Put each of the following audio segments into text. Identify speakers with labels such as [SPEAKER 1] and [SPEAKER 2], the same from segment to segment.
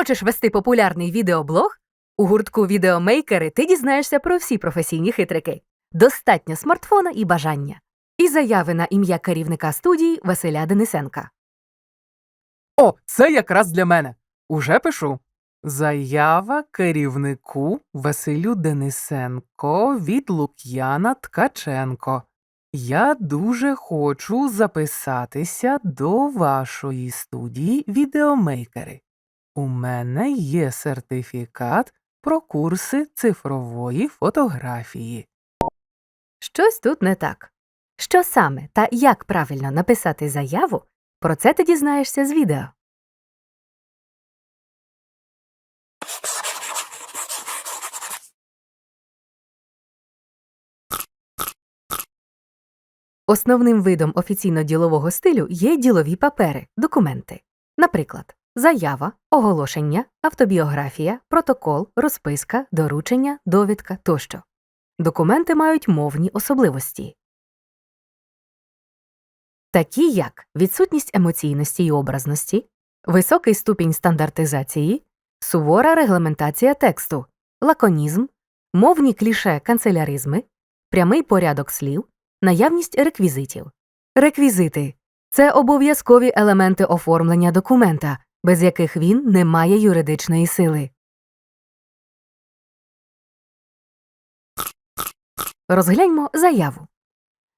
[SPEAKER 1] Хочеш вести популярний відеоблог? У гуртку Відеомейкери ти дізнаєшся про всі професійні хитрики. Достатньо смартфона і бажання. І заяви на ім'я керівника студії Василя Денисенка.
[SPEAKER 2] О, це якраз для мене. Уже пишу. Заява керівнику Василю Денисенко від Лук'яна Ткаченко. Я дуже хочу записатися до вашої студії відеомейкери. У мене є сертифікат про курси цифрової фотографії.
[SPEAKER 1] Щось тут не так. Що саме та як правильно написати заяву, про це ти дізнаєшся з відео. Основним видом офіційно-ділового стилю є ділові папери, документи. Наприклад, заява, оголошення, автобіографія, протокол, розписка, доручення, довідка тощо. Документи мають мовні особливості, такі як відсутність емоційності й образності, високий ступінь стандартизації, сувора регламентація тексту, лаконізм, мовні кліше канцеляризми, прямий порядок слів, наявність реквізитів. Реквізити це обов'язкові елементи оформлення документа, без яких він не має юридичної сили. Розгляньмо заяву.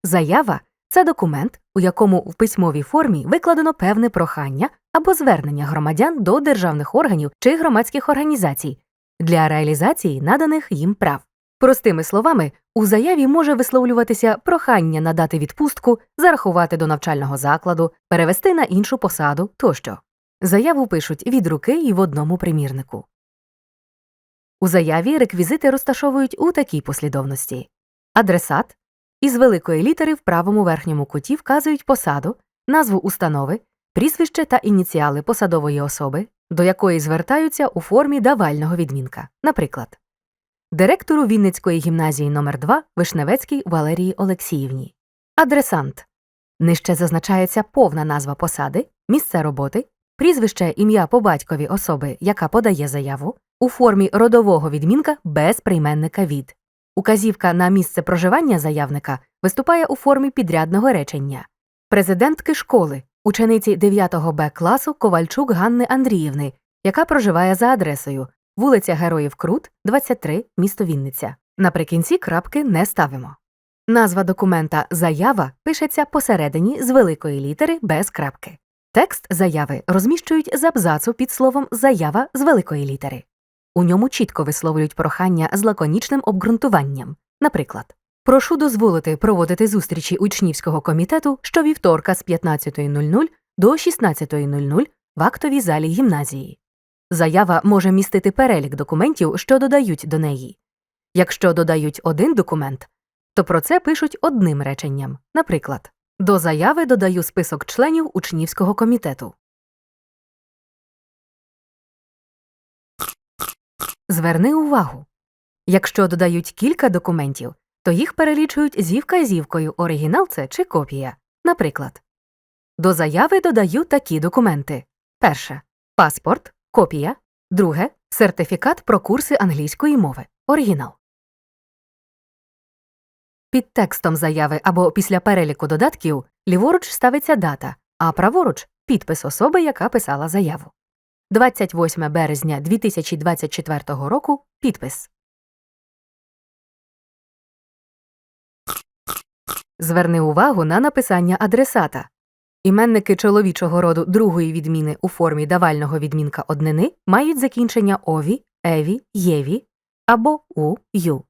[SPEAKER 1] Заява це документ, у якому в письмовій формі викладено певне прохання або звернення громадян до державних органів чи громадських організацій для реалізації наданих їм прав. Простими словами, у заяві може висловлюватися прохання надати відпустку, зарахувати до навчального закладу, перевести на іншу посаду тощо. Заяву пишуть від руки і в одному примірнику. У заяві реквізити розташовують у такій послідовності адресат із великої літери в правому верхньому куті вказують посаду, назву установи, прізвище та ініціали посадової особи, до якої звертаються у формі давального відмінка. Наприклад, директору Вінницької гімназії номер 2 Вишневецькій Валерії Олексіївні. Адресант. Нижче зазначається повна назва посади, місце роботи, прізвище ім'я по батькові особи, яка подає заяву, у формі родового відмінка без прийменника від. Указівка на місце проживання заявника виступає у формі підрядного речення. Президентки школи, учениці 9 Б класу Ковальчук Ганни Андріївни, яка проживає за адресою вулиця Героїв Крут, 23, місто Вінниця. Наприкінці крапки не ставимо. Назва документа Заява пишеться посередині з великої літери без крапки. Текст заяви розміщують з абзацу під словом Заява з великої літери. У ньому чітко висловлюють прохання з лаконічним обґрунтуванням. Наприклад, прошу дозволити проводити зустрічі учнівського комітету щовівторка з 15.00 до 16.00 в актовій залі гімназії. Заява може містити перелік документів, що додають до неї. Якщо додають один документ, то про це пишуть одним реченням. Наприклад, до заяви додаю список членів учнівського комітету. Зверни увагу. Якщо додають кілька документів, то їх перелічують зі вказівкою оригінал це чи копія. Наприклад, до заяви додаю такі документи: перше паспорт, копія, друге сертифікат про курси англійської мови. Оригінал. Під текстом заяви або після переліку додатків ліворуч ставиться дата, а праворуч підпис особи, яка писала заяву. 28 березня 2024 року підпис. Зверни увагу на написання адресата. Іменники чоловічого роду другої відміни у формі давального відмінка однини мають закінчення ові, еві, єві або у ю.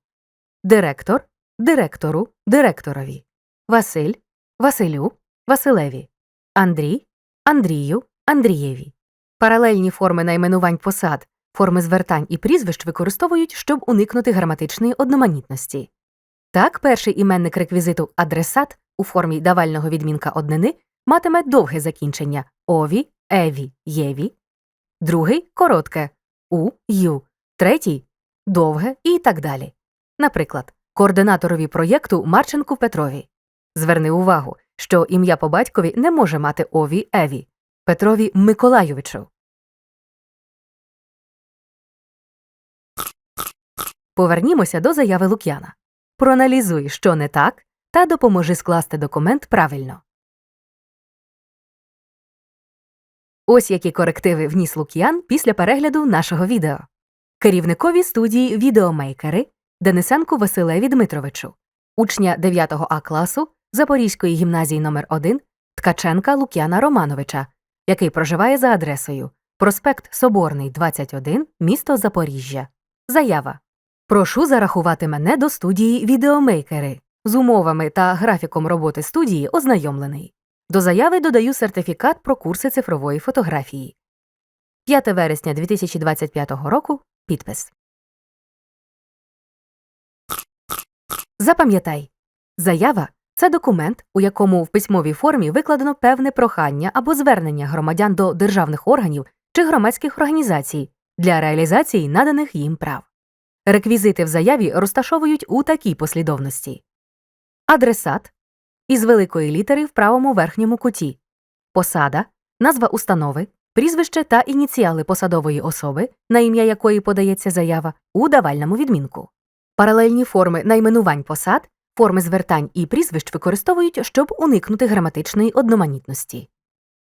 [SPEAKER 1] Директор директору, директорові. Василь Василю, Василеві. Андрій Андрію, Андрієві. Паралельні форми найменувань посад, форми звертань і прізвищ використовують, щоб уникнути граматичної одноманітності. Так, перший іменник реквізиту адресат у формі давального відмінка однини матиме довге закінчення ові, еві, єві, другий коротке у, ю, третій довге і так далі. Наприклад, координаторові проєкту Марченку Петрові. Зверни увагу, що ім'я по батькові не може мати Ові Еві Петрові Миколайовичу. Повернімося до заяви Лук'яна. Проаналізуй, що не так, та допоможи скласти документ правильно. Ось які корективи вніс Лук'ян після перегляду нашого відео. Керівникові студії відеомейкери Денисенку Василеві Дмитровичу, учня 9 А класу Запорізької гімназії номер 1 Ткаченка Лук'яна Романовича, який проживає за адресою Проспект Соборний, 21, місто Запоріжжя. Заява. Прошу зарахувати мене до студії відеомейкери. З умовами та графіком роботи студії ознайомлений. До заяви додаю сертифікат про курси цифрової фотографії. 5 вересня 2025 року. Підпис. Запам'ятай. Заява це документ, у якому в письмовій формі викладено певне прохання або звернення громадян до державних органів чи громадських організацій для реалізації наданих їм прав. Реквізити в заяві розташовують у такій послідовності: адресат із великої літери в правому верхньому куті, посада, назва установи, прізвище та ініціали посадової особи, на ім'я якої подається заява, у давальному відмінку. Паралельні форми найменувань посад, форми звертань і прізвищ використовують, щоб уникнути граматичної одноманітності.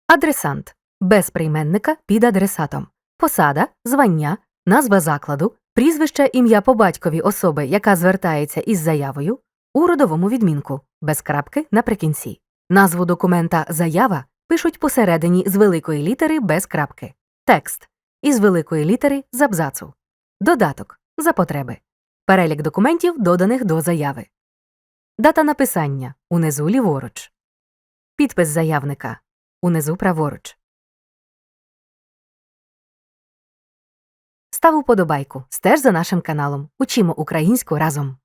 [SPEAKER 1] Адресант без прийменника під адресатом, посада, звання, назва закладу, прізвище ім'я по батькові особи, яка звертається із заявою, у родовому відмінку, без крапки наприкінці. Назву документа Заява пишуть посередині з великої літери без крапки. Текст із великої літери з абзацу. Додаток за потреби. Перелік документів, доданих до заяви. Дата написання унизу ліворуч. Підпис заявника унизу праворуч. Став уподобайку. Стеж за нашим каналом. Учимо українську разом.